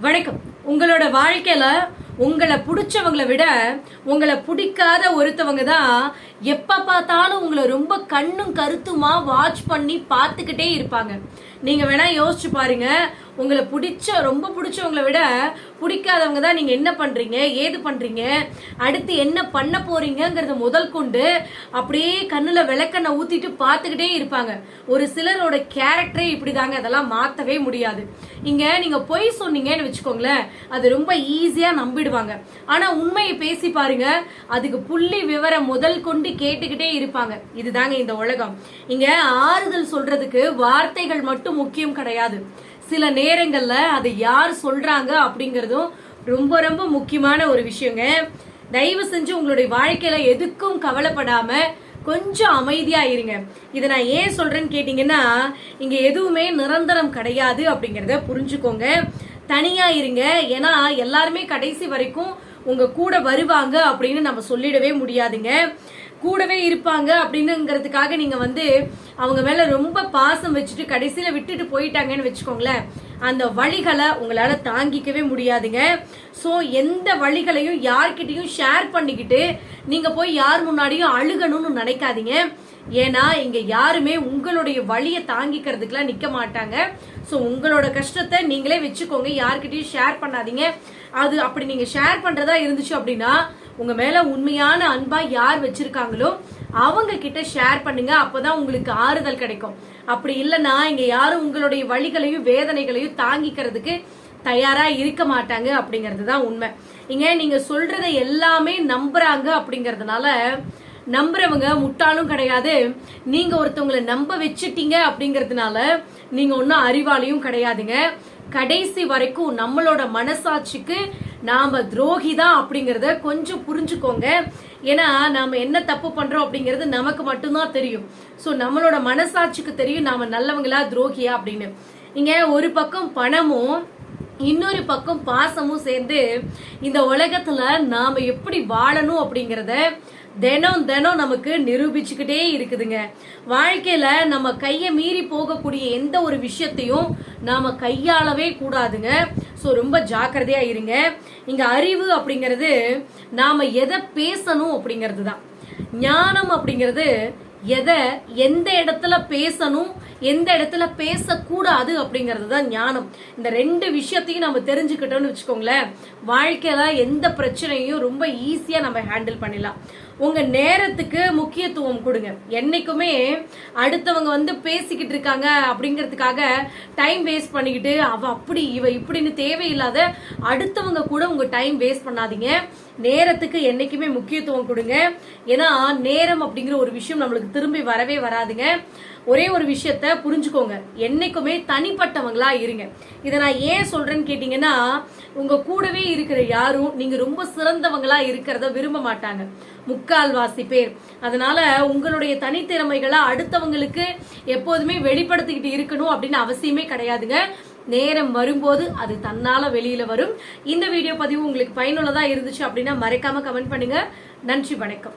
வணக்கம். உங்களோட வாழ்க்கையில உங்களை பிடிச்சவங்களை விட உங்களை பிடிக்காத ஒருத்தவங்க தான் எப்ப பார்த்தாலும் உங்களை ரொம்ப கண்ணும் கருத்துமா வாட்ச் பண்ணி பார்த்துக்கிட்டே இருப்பாங்க. நீங்க வேணா யோசிச்சு பாருங்க. உங்களை பிடிச்ச ரொம்ப பிடிச்சவங்களை விட பிடிக்காதவங்க தான் நீங்க என்ன பண்றீங்க ஏது பண்றீங்க அடுத்து என்ன பண்ண போறீங்கிறத முதல் கொண்டு அப்படியே கண்ணுல விளக்கண்ணை ஊத்திட்டு பார்த்துக்கிட்டே இருப்பாங்க. ஒரு சிலரோட கேரக்டரே இப்படிதாங்க அதெல்லாம் மாத்தவே முடியாது. இங்க நீங்க பொய் சொன்னீங்கன்னு வச்சுக்கோங்களேன் அது ரொம்ப ஈஸியா நம்பிடுவாங்க. ஆனா உண்மையை பேசி பாருங்க அதுக்கு புள்ளி விவரம் முதல் கொண்டு கேட்டுக்கிட்டே இருப்பாங்க. இதுதாங்க இந்த உலகம். இங்க ஆறுதல் சொல்றதுக்கு வார்த்தைகள் மட்டும் முக்கியம் கிடையாது. சில நேரங்கள்ல அதை யார் சொல்றாங்க அப்படிங்கறதும் ரொம்ப ரொம்ப முக்கியமான ஒரு விஷயங்க. தயவு செஞ்சு உங்களுடைய வாழ்க்கையில எதுக்கும் கவலைப்படாம கொஞ்சம் அமைதியா இருங்க. இதை நான் ஏன் சொல்றேன்னு கேட்டீங்கன்னா இங்க எதுவுமே நிரந்தரம் கிடையாது அப்படிங்கறத புரிஞ்சுக்கோங்க. தனியா இருங்க. ஏன்னா எல்லாருமே கடைசி வரைக்கும் உங்க கூட வருவாங்க அப்படின்னு நம்ம சொல்லிடவே முடியாதுங்க. கூடவே இருப்பாங்க அப்படின்னுங்கிறதுக்காக நீங்க வந்து அவங்க மேல ரொம்ப பாசம் வச்சுட்டு கடைசியில விட்டுட்டு போயிட்டாங்கன்னு வச்சுக்கோங்களேன். அந்த வழிகளை உங்களால தாங்கிக்கவே முடியாதுங்க. ஸோ எந்த வழிகளையும் யார்கிட்டையும் ஷேர் பண்ணிக்கிட்டு நீங்க போய் யார் முன்னாடியும் அழுகணும்னு நினைக்காதீங்க. ஏன்னா இங்க யாருமே உங்களுடைய வழியை தாங்கிக்கிறதுக்குலாம் நிக்க மாட்டாங்க. ஸோ உங்களோட கஷ்டத்தை நீங்களே வச்சுக்கோங்க. யார்கிட்டயும் ஷேர் பண்ணாதீங்க. அது அப்படி நீங்க ஷேர் பண்றதா இருந்துச்சு அப்படின்னா உங்க மேல உண்மையான அன்பா யார் வச்சிருக்காங்களோ அவங்க கிட்ட ஷேர் பண்ணுங்க. அப்பதான் உங்களுக்கு ஆறுதல் கிடைக்கும். அப்படி இல்லைன்னா இங்க யாரும் உங்களுடைய வழிகளையும் வேதனைகளையும் தாங்கிக்கிறதுக்கு தயாரா இருக்க மாட்டாங்க அப்படிங்கிறது தான் உண்மை. இங்க நீங்க சொல்றதை எல்லாமே நம்புறாங்க அப்படிங்கறதுனால நம்புறவங்க முட்டாளும் கிடையாது. நீங்க ஒருத்தவங்களை நம்ப வச்சுட்டீங்க அப்படிங்கறதுனால நீங்க ஒன்னும் அறிவாளியும் கிடையாதுங்க. கடைசி வரைக்கும் நம்மளோட மனசாட்சிக்கு நாம துரோகி தான் அப்படிங்கறத கொஞ்சம் புரிஞ்சுக்கோங்க. ஏன்னா நாம என்ன தப்பு பண்றோம் அப்படிங்கறது நமக்கு மட்டும்தான் தெரியும். சோ நம்மளோட மனசாட்சிக்கு தெரியும் நாம நல்லவங்களா துரோகியா அப்படின்னு. நீங்க ஒரு பக்கம் பணமும் இன்னொரு பக்கம் பாசமும் சேர்ந்து இந்த உலகத்துல நாம எப்படி வாழணும் அப்படிங்கறத தினம் தினம் நமக்கு நிரூபிச்சுக்கிட்டே இருக்குதுங்க. வாழ்க்கையில நம்ம கையை மீறி போகக்கூடிய எந்த ஒரு விஷயத்தையும் நாம கையாளவே கூடாதுங்க. ஸோ ரொம்ப ஜாக்கிரதையா இருங்க. இங்க அறிவு அப்படிங்கிறது நாம எதை பேசணும் அப்படிங்கிறது தான் ஞானம் அப்படிங்கிறது எதை எந்த இடத்துல பேசணும் எந்த இடத்துல பேசக்கூடாது அப்படிங்கிறது தான் ஞானம். இந்த ரெண்டு விஷயத்தையும் நம்ம தெரிஞ்சுக்கிட்டோம்னு வச்சுக்கோங்களேன். வாழ்க்கையில எந்த பிரச்சனையும் ரொம்ப ஈஸியா நம்ம ஹேண்டில் பண்ணிடலாம். உங்க நேரத்துக்கு முக்கியத்துவம் கொடுங்க. என்னைக்குமே அடுத்தவங்க வந்து பேசிக்கிட்டு இருக்காங்க அப்படிங்கிறதுக்காக டைம் வேஸ்ட் பண்ணிக்கிட்டு அவ அப்படி இவ இப்படின்னு தேவையில்லாத அடுத்தவங்க கூட உங்க டைம் வேஸ்ட் பண்ணாதீங்க. நேரத்துக்கு என்னைக்குமே முக்கியத்துவம் கொடுங்க. ஏன்னா நேரம் அப்படிங்கிற ஒரு விஷயம் நம்மளுக்கு திரும்பி வரவே வராதுங்க. ஒரே ஒரு விஷயத்த புரிஞ்சுக்கோங்க. என்னைக்குமே தனிப்பட்டவங்களா இருங்க. இதை நான் ஏன் சொல்றேன்னு கேட்டீங்கன்னா உங்க கூடவே இருக்கிற யாரும் நீங்க ரொம்ப சிறந்தவங்களா இருக்கிறத விரும்ப மாட்டாங்க. முக்கால்வாசி பேர். அதனால உங்களுடைய தனித்திறமைகளை அடுத்தவங்களுக்கு எப்போதுமே வெளிப்படுத்திக்கிட்டு இருக்கணும் அப்படின்னு அவசியமே கிடையாதுங்க. நேரம் வரும்போது அது தன்னால வெளியில வரும். இந்த வீடியோ பதிவு உங்களுக்கு பயனுள்ளதா இருந்துச்சு அப்படின்னா மறைக்காம கமெண்ட் பண்ணுங்க. நன்றி வணக்கம்.